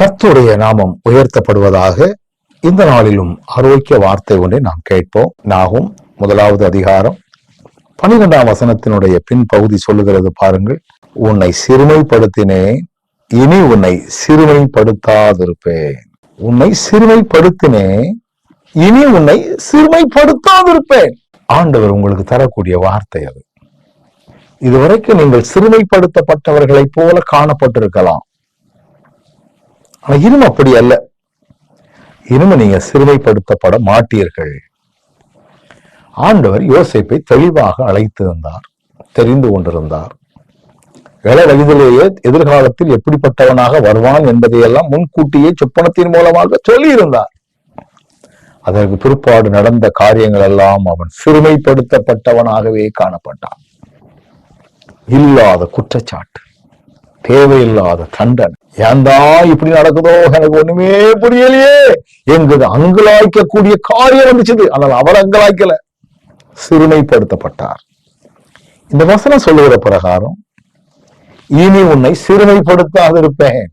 கர்த்துடைய நாமம் உயர்த்தப்படுவதாக இந்த நாளிலும் ஆரோக்கிய வார்த்தை ஒன்றை நாம் கேட்போம். நாகும் முதலாவது அதிகாரம். பனிரெண்டாம் வசனத்தினுடைய பின் பகுதி சொல்லுகிறது பாருங்கள். உன்னை சிறுமைப்படுத்தினேன் இனி உன்னை சிறுமைப்படுத்தாதிருப்பேன். உன்னை சிறுமைப்படுத்தினேன் இனி உன்னை சிறுமைப்படுத்தாதிருப்பேன். ஆண்டவர் உங்களுக்கு தரக்கூடிய வார்த்தை அது. இதுவரைக்கும் நீங்கள் சிறுமைப்படுத்தப்பட்டவர்களைப் போல காணப்பட்டிருக்கலாம். ஆனா இனிமே அப்படி அல்ல. இனிமே நீங்க சிறுமைப்படுத்தப்பட மாட்டீர்கள். ஆண்டவர் யோசிப்பை தெளிவாக அழைத்திருந்தார் தெரிந்து கொண்டிருந்தார். இள வயதிலேயே எதிர்காலத்தில் எப்படிப்பட்டவனாக வருவான் என்பதையெல்லாம் முன்கூட்டியே சொப்பனத்தின் மூலமாக சொல்லியிருந்தார். அதற்கு பிற்பாடு நடந்த காரியங்கள் எல்லாம் அவன் சிறுமைப்படுத்தப்பட்டவனாகவே காணப்பட்டான். இல்லாத குற்றச்சாட்டு. தேவையில்லாத தண்டனை. ஏந்தா இப்படி நடக்குதோ? எனக்கு ஒண்ணுமே புரியலையே. என்கிறது அங்கலாய்க்கக்கூடிய காரியம் வந்துச்சுது. ஆனால் அவர் அங்கலாய்க்கல. சிறுமைப்படுத்தப்பட்டார். இந்த வசனம் சொல்லுகிற பிரகாரம் இனி உன்னை சிறுமைப்படுத்தாதிருப்பேன்.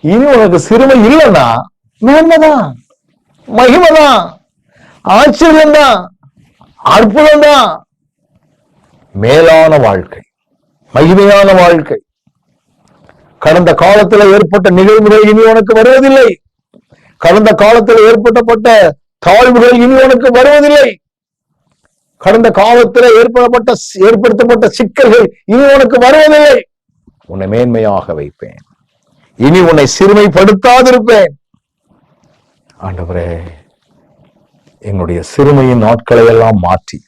இனி உனக்கு சிறுமை இல்லைன்னா மேன்மைதான் மகிமைதான். ஆச்சரியம்தான். அற்புதம்தான். மேலான வாழ்க்கை மகிமையான வாழ்க்கை. கடந்த காலத்துல ஏற்பட்ட நிகழ்வுகள் இனி உனக்கு வருவதில்லை. கடந்த காலத்தில் ஏற்பட்டப்பட்ட தாழ்வுகள் இனி உனக்கு வருவதில்லை. கடந்த காலத்தில் ஏற்படப்பட்ட ஏற்படுத்தப்பட்ட சிக்கல்கள் இனி உனக்கு வருவதில்லை. உன்னை மேன்மையாக வைப்பேன். இனி உன்னை சிறுமைப்படுத்தாதிருப்பேன். ஆண்டவரே என்னுடைய சிறுமையின் நாட்களை எல்லாம் மாற்றி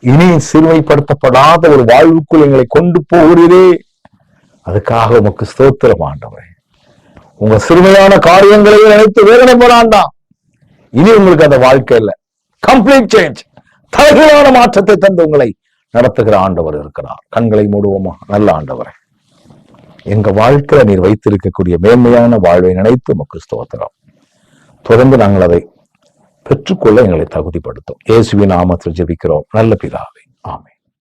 இனி சிறுமைப்படுத்தப்படாத ஒரு வாழ்வுக்குள் எங்களை கொண்டு போகிறீரே. அதுக்காக உமக்கு ஸ்தோத்திரம் ஆண்டவரே. உங்க சிறுமையான காரியங்களையும் நினைத்து வேதனைப்படாண்டாம். இனி உங்களுக்கு அந்த வாழ்க்கை இல்லை. கம்ப்ளீட் சேஞ்ச் தலைகளான மாற்றத்தை தந்து உங்களை நடத்துகிற ஆண்டவர் இருக்கிறார். கண்களை மூடுவோமா? நல்ல ஆண்டவரே. எங்க வாழ்க்கையில நீர் வைத்திருக்கக்கூடிய மேன்மையான வாழ்வை நினைத்து உமக்கு ஸ்தோத்திரம். தொடர்ந்து நாங்கள் அதை பெற்றுக்கொள்ள எங்களை தகுதிப்படுத்தும். இயேசுவின் நாமத்தில் ஜெபிக்கிறோம். நல்ல பிதாவே. ஆமை